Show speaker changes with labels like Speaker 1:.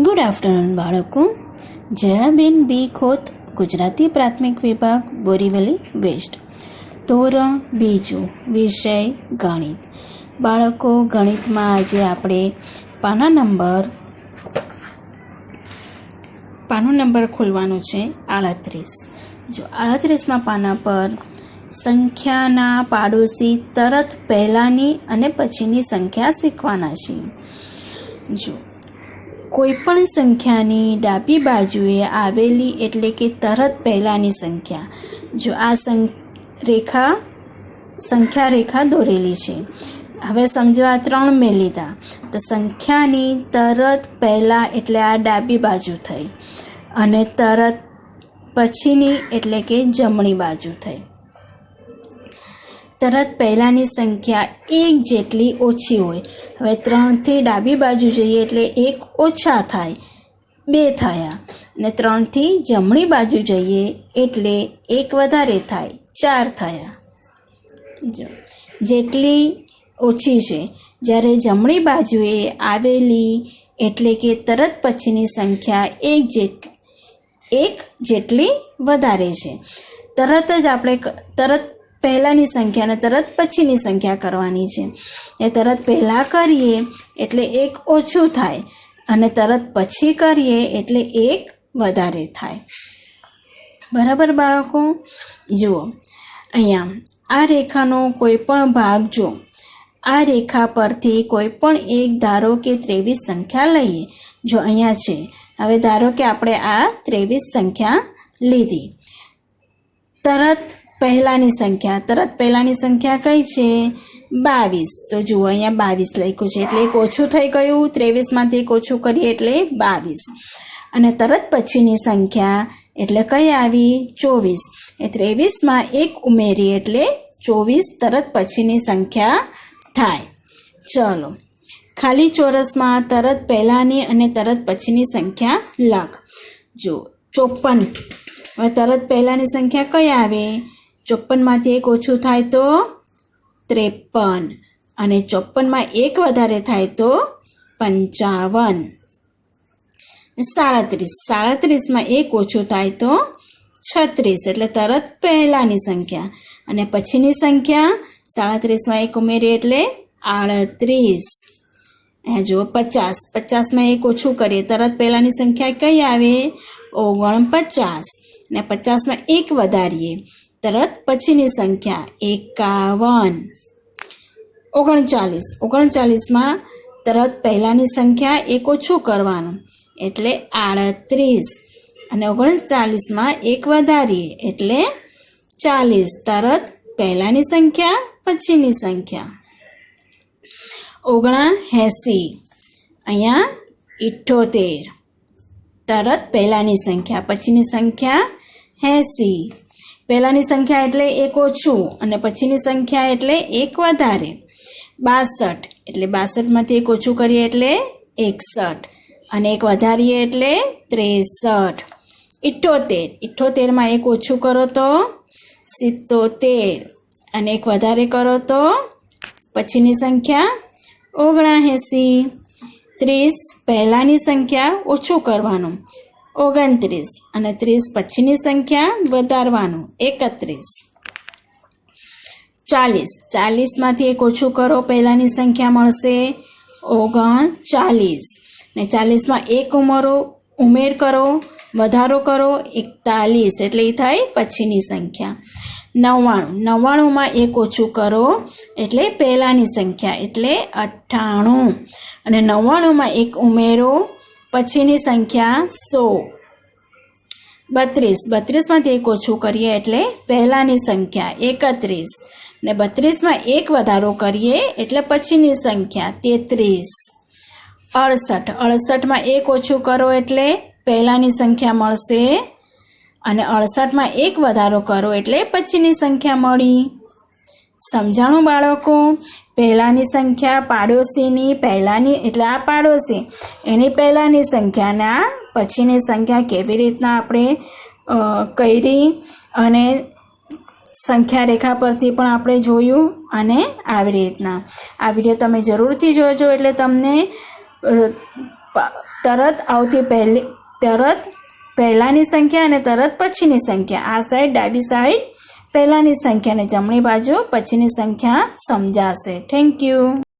Speaker 1: Good afternoon બાળકો. જયાબેન બી ખોત, ગુજરાતી પ્રાથમિક વિભાગ, બોરીવલી વેસ્ટ. ધોરણ બીજું, વિષય ગણિત. બાળકો, ગણિતમાં આજે આપણે પાના નંબર, પાનો નંબર ખોલવાનો છે, આડત્રીસ. જો આડત્રીસમાં પાના પર સંખ્યાના પાડોશી તરત પહેલાંની અને પછીની સંખ્યા શીખવાના છીએ. જો કોઈપણ સંખ્યાની ડાબી બાજુએ આવેલી એટલે કે તરત પહેલાંની સંખ્યા. જો આ સં રેખા સંખ્યા રેખા દોરેલી છે. હવે સમજો આ ત્રણ મેં લીધા તો સંખ્યાની તરત પહેલાં એટલે આ ડાબી બાજુ થઈ. અને તરત પછીની એટલે કે જમણી બાજુ થઈ. તરત પહેલાંની સંખ્યા એક જેટલી ઓછી હોય. હવે ત્રણથી ડાબી બાજુ જઈએ એટલે એક ઓછા થાય, બે થયા. અને ત્રણથી જમણી બાજુ જઈએ એટલે એક વધારે થાય, ચાર થયા. જેટલી ઓછી છે. જ્યારે જમણી બાજુએ આવેલી એટલે કે તરત પછીની સંખ્યા એક જેટ, એક જેટલી વધારે છે. તરત જ આપણે તરત પહેલાંની સંખ્યાને તરત પછીની સંખ્યા કરવાની છે. એ તરત પહેલાં કરીએ એટલે એક ઓછું થાય અને તરત પછી કરીએ એટલે એક વધારે થાય. બરાબર બાળકો? જુઓ, અહીંયા આ રેખાનો કોઈ પણ ભાગ જો આ રેખા પરથી કોઈ પણ એક ધારો કે ત્રેવીસ સંખ્યા લઈએ, જો અહીંયા છે. હવે ધારો કે આપણે આ ત્રેવીસ સંખ્યા લીધી. તરત પહેલાંની સંખ્યા. તરત પહેલાંની સંખ્યા કઈ છે? બાવીસ. તો જુઓ, અહીંયા બાવીસ લખ્યું છે. એટલે એક ઓછું થઈ ગયું. ત્રેવીસમાંથી એક ઓછું કરીએ એટલે બાવીસ. અને તરત પછીની સંખ્યા એટલે કઈ આવી? ચોવીસ. એ ત્રેવીસમાં એક ઉમેરી એટલે ચોવીસ તરત પછીની સંખ્યા થાય. ચલો. ખાલી ચોરસમાં તરત પહેલાંની અને તરત પછીની સંખ્યા લખ. જો ચોપન. હવે તરત પહેલાંની સંખ્યા કઈ આવે? ચોપનમાંથી એક ઓછું થાય તો ત્રેપન. અને ચોપનમાં એક વધારે થાય તો પંચાવન. સાડત્રીસ. સાડત્રીસમાં એક ઓછું થાય તો છત્રીસ. એટલે તરત પહેલાંની સંખ્યા. અને પછીની સંખ્યા સાડત્રીસમાં એક ઉમેરીએ એટલે આડત્રીસ. જુઓ, પચાસ. પચાસમાં એક ઓછું કરીએ, તરત પહેલાંની સંખ્યા કઈ આવે? ઓગણપચાસ. ને પચાસમાં એક વધારીએ. તરત પછીની સંખ્યા એકાવન. ઓગણચાલીસ. ઓગણચાલીસમાં તરત પહેલાંની સંખ્યા એક ઓછું કરવાનું, એટલે આડત્રીસ. અને ઓગણચાલીસમાં એક વધારીએ, એટલે ચાલીસ. તરત પહેલાંની સંખ્યા, પછીની સંખ્યા. ઓગણા એંસી અહીંયા ઇઠ્ઠોતેર તરત પહેલાંની સંખ્યા, પછીની સંખ્યા એંસી. પહેલાંની સંખ્યા એટલે એક ઓછું અને પછીની સંખ્યા એટલે એક વધારે. બાસઠ, એટલે બાસઠમાંથી એક ઓછું કરીએ એટલે એકસઠ. અને એક વધારીએ એટલે ત્રેસઠ. ઇઠ્ઠોતેર, ઇઠ્ઠોતેરમાં એક ઓછું કરો તો સિત્તોતેર. અને એક વધારે કરો તો પછીની સંખ્યા ઓગણાએંસી. ત્રીસ, પહેલાંની સંખ્યા ઓછું કરવાનું. ઓગણત્રીસ અને ત્રીસ પછીની સંખ્યા વધારવાનું. એકત્રીસ. ચાલીસ. ચાલીસમાંથી એક ઓછું કરો, પહેલાંની સંખ્યા મળશે ઓગણચાલીસ. ને ચાલીસમાં એક ઉમરો, ઉમેર કરો, વધારો કરો, એકતાલીસ. એટલે એ થાય પછીની સંખ્યા. નવ્વાણું. નવ્વાણુંમાં એક ઓછું કરો, એટલે પહેલાંની સંખ્યા, એટલે અઠ્ઠાણું. અને નવ્વાણુંમાં એક ઉમેરો, પછીની સંખ્યા સો. બત્રીસ. બત્રીસમાંથી એક ઓછું કરીએ એટલે પહેલાંની સંખ્યા એકત્રીસ. ને બત્રીસમાં એક વધારો કરીએ એટલે પછીની સંખ્યા તેત્રીસ. અડસઠ. અડસઠમાં એક ઓછું કરો એટલે પહેલાંની સંખ્યા મળશે. અને અડસઠમાં એક વધારો કરો એટલે પછીની સંખ્યા મળી. સમજાણું બાળકો? પહેલાંની સંખ્યા પાડોશીની, પહેલાંની એટલે આ પાડોશી. એની પહેલાંની સંખ્યાના પછીની સંખ્યા કેવી રીતના આપણે કરી અને સંખ્યા રેખા પરથી પણ આપણે જોયું અને આવી રીતના. આ વીડિયો તમે જરૂરથી જોજો એટલે તમને તરત આવતી પહેલી, તરત પહેલાંની સંખ્યા અને તરત પછીની સંખ્યા. આ સાઈડ, ડાબી સાઈડ પહેલાંની સંખ્યાને જમણી બાજુ પછીની સંખ્યા સમજાશે. Thank you